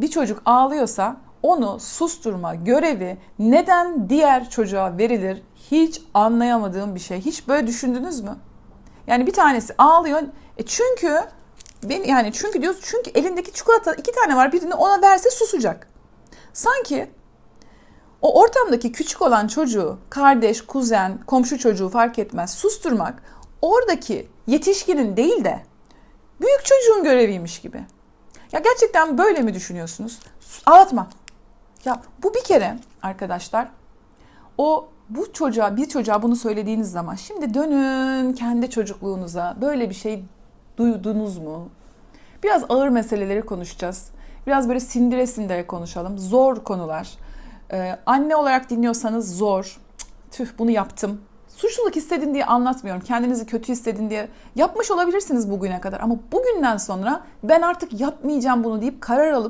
bir çocuk ağlıyorsa onu susturma görevi neden diğer çocuğa verilir hiç anlayamadığım bir şey. Hiç böyle düşündünüz mü? Yani bir tanesi ağlıyor. E çünkü ben yani çünkü diyoruz çünkü elindeki çikolata iki tane var birini ona verse susacak. Sanki o ortamdaki küçük olan çocuğu, kardeş, kuzen, komşu çocuğu fark etmez susturmak oradaki yetişkinin değil de büyük çocuğun göreviymiş gibi. Ya gerçekten böyle mi düşünüyorsunuz? Ağlatma. Ya bu bir kere arkadaşlar o bu çocuğa bir çocuğa bunu söylediğiniz zaman şimdi dönün kendi çocukluğunuza böyle bir şey duydunuz mu? Biraz ağır meseleleri konuşacağız. Biraz böyle sindire sindire konuşalım. Zor konular. Ee, anne olarak dinliyorsanız zor. Tüh bunu yaptım. Suçluluk hissedin diye anlatmıyorum. Kendinizi kötü hissedin diye. Yapmış olabilirsiniz bugüne kadar ama bugünden sonra ben artık yapmayacağım bunu deyip karar alıp